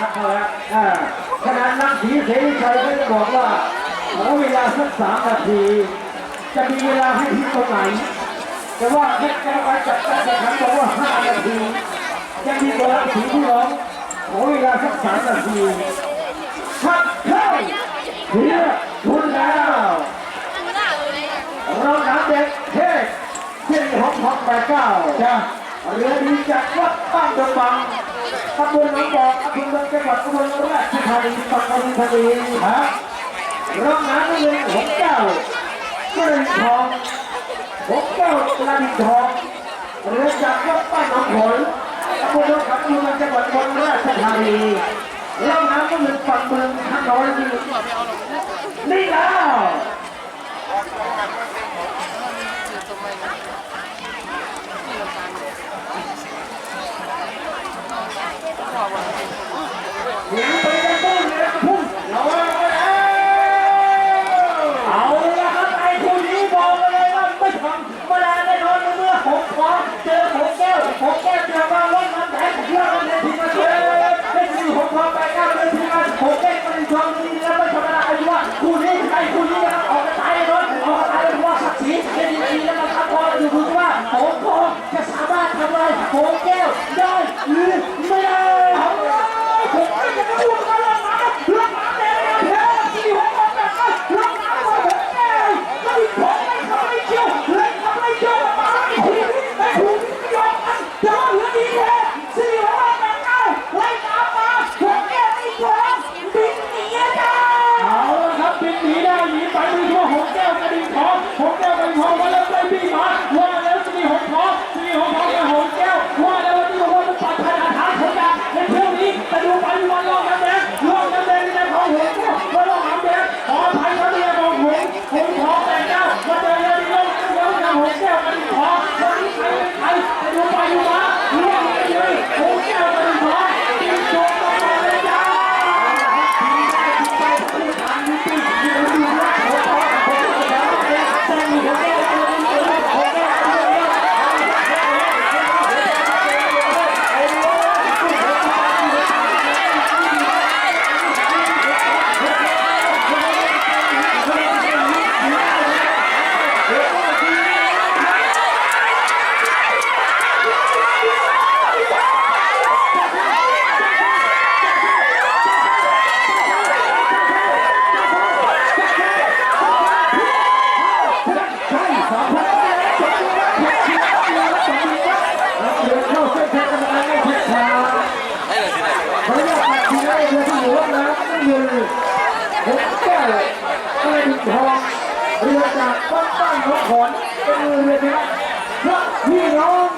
นักแล้วขนาดนักสีเสรีชัยก็จะบอกว่าขอเวลาสักสามนาที จะมีเวลาให้ที่ตรงไหน แต่ว่าเพชรกรรมจับได้แข่งขันบอกว่าห้านาทีจะมีตัวลักสีผู้ร้องขอเวลาสักสามนาทีชับเข้าเฮีคุณแล้วเราหนาเด็กเทศเจ็ดหกหกแปดเก้าจ้า เรือดีจากวัดบ้านกระบังตำบลหน้ำบอกอำเนอเมืจังหวัดอุบลราชธานีปทุมธานีฮะร่องน้ำเงินหกเก้ากระดิ่ทองหกเก้ากระดิ่ทองเรือจากวัดบ้านหนองผลตำบลนองขับอำเนอเมืจังหวัดอุบลราชธานีร่องน้ำเงินฝั่งเมืองทั้งน้อยที่ ขอนเป็นเลยนะพวกพี่น้อง